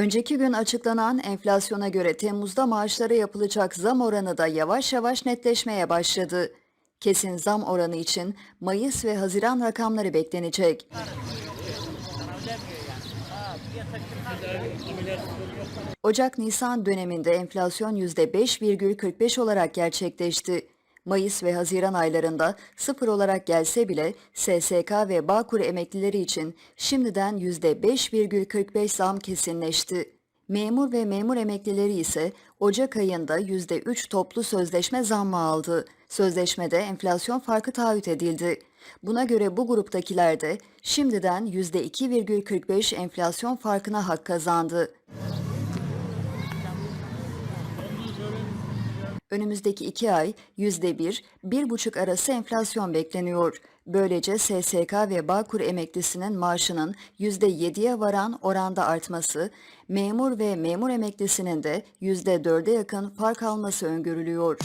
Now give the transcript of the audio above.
Önceki gün açıklanan enflasyona göre Temmuz'da maaşlara yapılacak zam oranı da yavaş yavaş netleşmeye başladı. Kesin zam oranı için Mayıs ve Haziran rakamları beklenecek. Ocak-Nisan döneminde enflasyon %5,45 olarak gerçekleşti. Mayıs ve Haziran aylarında sıfır olarak gelse bile SSK ve Bağkur emeklileri için şimdiden %5,45 zam kesinleşti. Memur ve memur emeklileri ise Ocak ayında %3 toplu sözleşme zammı aldı. Sözleşmede enflasyon farkı taahhüt edildi. Buna göre bu gruptakiler de şimdiden %2,45 enflasyon farkına hak kazandı. Önümüzdeki iki ay yüzde bir, bir buçuk arası enflasyon bekleniyor. Böylece SSK ve Bağkur emeklisinin maaşının yüzde yediye varan oranda artması, memur ve memur emeklisinin de yüzde dörde yakın fark alması öngörülüyor.